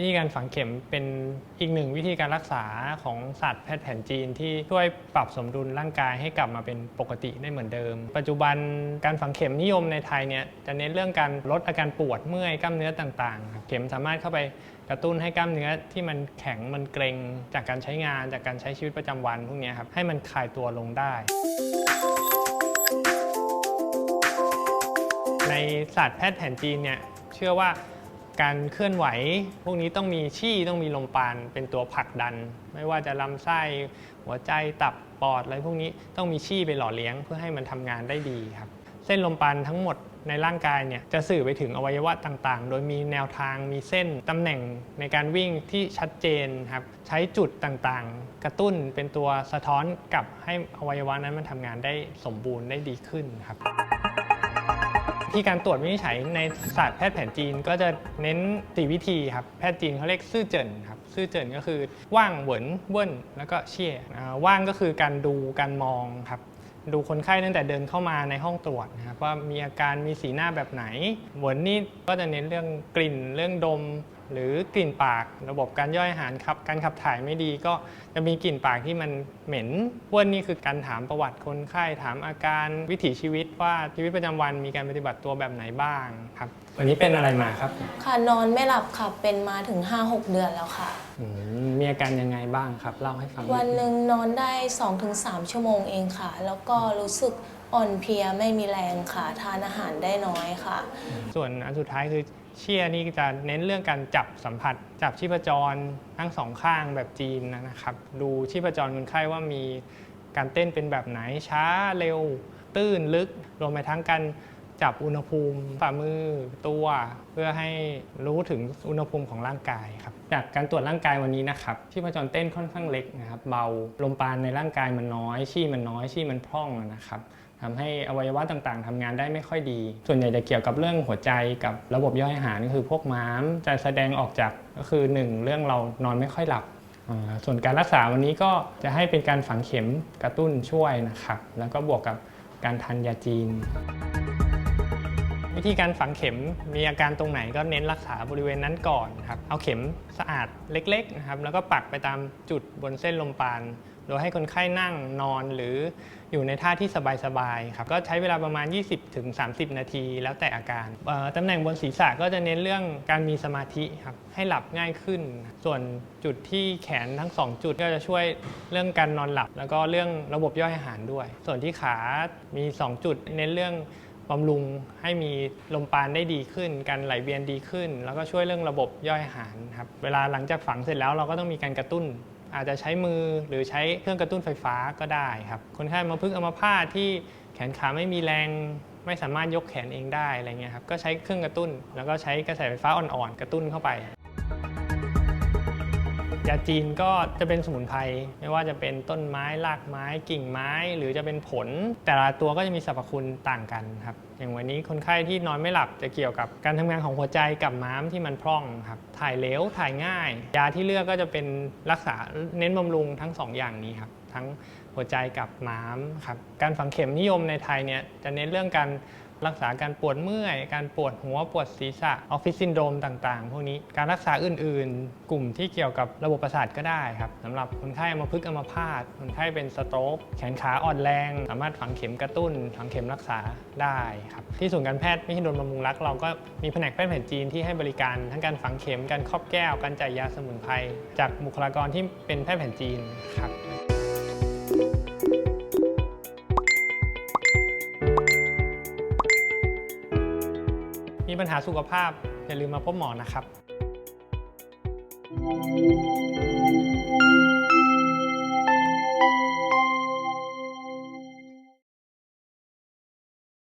วิธีการฝังเข็มเป็นอีกหนึ่งวิธีการรักษาของศาสตร์แพทย์แผนจีนที่ช่วยปรับสมดุลร่างกายให้กลับมาเป็นปกติได้เหมือนเดิม ปัจจุบันการฝังเข็มนิยมในไทยเนี่ยจะเน้นเรื่องการลดอาการปวดเมื่อยกล้ามเนื้อต่างๆ เข็มสามารถเข้าไปกระตุ้นให้กล้ามเนื้อที่มันแข็งมันเกร็งจากการใช้งานจากการใช้ชีวิตประจำวันพวกนี้ครับให้มันคลายตัวลงได้ในศาสตร์แพทย์แผนจีนเนี่ยเชื่อว่า การเคลื่อนไหว พวกนี้ต้องมีชี่ต้องมีลมปาณเป็นตัวผลักดัน ไม่ว่าจะลำไส้หัวใจตับปอดอะไรพวกนี้ต้องมีชี่ไปหล่อเลี้ยงเพื่อให้มันทำงานได้ดีครับ เส้นลมปาณทั้งหมดในร่างกายเนี่ยจะสื่อไปถึงอวัยวะต่างๆ โดยมีแนวทางมีเส้นตำแหน่งในการวิ่งที่ชัดเจนครับ ใช้จุดต่างๆ กระตุ้นเป็นตัวสะท้อนกลับให้อวัยวะนั้นมันทำงานได้สมบูรณ์ได้ดีขึ้นครับ ที่การตรวจวินิจฉัยในศาสตร์แพทย์แผนจีนก็จะเน้นสี่วิธีครับ แพทย์จีนเขาเรียกซื่อเจินครับ ซื่อเจินก็คือว่างเหวินเวินแล้วก็เชี่ยอ่าว่างก็คือการดูการมองครับดูคนไข้ตั้งแต่เดินเข้ามาในห้องตรวจนะครับว่ามีอาการมีสีหน้าแบบไหนเหวินนี่ก็จะเน้นเรื่องกลิ่นเรื่องดม หรือกลิ่นปากระบบการย่อยอาหารครับ การขับถ่ายไม่ดีก็จะมีกลิ่นปากที่มันเหม็นเว้นนี่คือการถามประวัติคนไข้ถามอาการวิถีชีวิตว่าชีวิตประจำวันมีการปฏิบัติตัวแบบไหนบ้างครับวันนี้เป็นอะไรมาครับค่ะนอนไม่หลับค่ะเป็นมาถึง 5-6 เดือนแล้วค่ะ อืมมีอาการยังไงบ้างครับ เล่าให้ฟังดวันหนึ่งนอนได้ 2-3 ชั่วโมงเองค่ะ แล้วก็รู้สึก อ่อนเพลียไม่มีแรงค่ะทานอาหารได้น้อยค่ะ ส่วนอันสุดท้ายคือเชียนี่จะเน้นเรื่องการจับสัมผัส จับชีพจรทั้งสองข้างแบบจีนนะครับ ดูชีพจรคนไข้ว่ามีการเต้นเป็นแบบไหนช้าเร็ว ตื้นลึกรวมไปทั้งการจับอุณหภูมิฝ่ามือตัวเพื่อให้รู้ถึงอุณหภูมิของร่างกายครับจากการตรวจร่างกายวันนี้นะครับชีพจรเต้นค่อนข้างเล็กนะครับ เบาลมปาณในร่างกายมันน้อย ชี่มันน้อยชี่มันพร่องนะครับ ทำให้อวัยวะต่างๆทำงานได้ไม่ค่อยดี ส่วนใหญ่จะเกี่ยวกับเรื่องหัวใจกับระบบย่อยอาหารก็คือพวกม้าม จะแสดงออกจากก็คือ 1 เรื่องเรานอนไม่ค่อยหลับ ส่วนการรักษาวันนี้ก็จะให้เป็นการฝังเข็มกระตุ้นช่วยนะครับ แล้วก็บวกกับการทานยาจีน วิธีการฝังเข็มมีอาการตรงไหนก็เน้นรักษาบริเวณนั้นก่อนครับเอาเข็มสะอาดเล็กๆนะครับแล้วก็ปักไปตามจุดบนเส้นลมปราณ โดยให้คนไข้นั่งนอนหรืออยู่ในท่าที่สบายๆครับก็ใช้เวลาประมาณ 20-30 นาที แล้วแต่อาการตำแหน่งบนศีรษะก็จะเน้นเรื่องการมีสมาธิครับให้หลับง่ายขึ้น ส่วนจุดที่แขนทั้ง 2 จุดก็จะช่วยเรื่องการนอนหลับ แล้วก็เรื่องระบบย่อยอาหารด้วย ส่วนที่ขามี 2 จุดเน้นเรื่องบำรุงให้มีลมปราณได้ดีขึ้น การไหลเวียนดีขึ้น แล้วก็ช่วยเรื่องระบบย่อยอาหารครับ เวลาหลังจากฝังเสร็จแล้วเราก็ต้องมีการกระตุ้น อาจจะใช้มือหรือใช้เครื่องกระตุ้นไฟฟ้าก็ได้ครับ คนไข้มาพึกษ์อัมพาตที่แขนขาไม่มีแรงไม่สามารถยกแขนเองได้อะไรเงี้ยครับก็ใช้เครื่องกระตุ้น แล้วก็ใช้กระแสไฟฟ้าอ่อนๆ กระตุ้นเข้าไปยาจีนก็จะเป็นสมุนไพรไม่ว่าจะเป็นต้นไม้รากไม้กิ่งไม้ หรือจะเป็นผล แต่ละตัวก็จะมีสรรพคุณต่างกันครับ อย่างวันนี้คนไข้ที่นอนไม่หลับจะเกี่ยวกับการทำงานของหัวใจกับม้ามที่มันพร่องครับถ่ายเหลวถ่ายง่าย ยาที่เลือกก็จะเป็นรักษาเน้นบำรุงทั้งสองอย่างนี้ครับทั้งหัวใจกับม้ามครับการฝังเข็มนิยมในไทยเนี่ยจะเน้นเรื่องการ รักษาการปวดเมื่อย การปวดหัวปวดศีรษะออฟฟิศซินโดรมต่างๆ พวกนี้การรักษาอื่นๆ กลุ่มที่เกี่ยวกับระบบประสาทก็ได้ครับสำหรับคนไข้อัมพฤกษ์อัมพาตคนไข้เป็นสโตรกแขนขาอ่อนแรง สามารถฝังเข็มกระตุ้นฝังเข็มรักษาได้ครับที่ศูนย์การแพทย์ไม่ใช่โดนบำรุงรักเราก็มีแผนกแพทย์แผนจีนที่ให้บริการทั้งการฝังเข็มการครอบแก้วการจ่ายยาสมุนไพรจากบุคลากรที่เป็นแพทย์แผนจีนครับ มีปัญหาสุขภาพอย่าลืมมาพบหมอนะครับ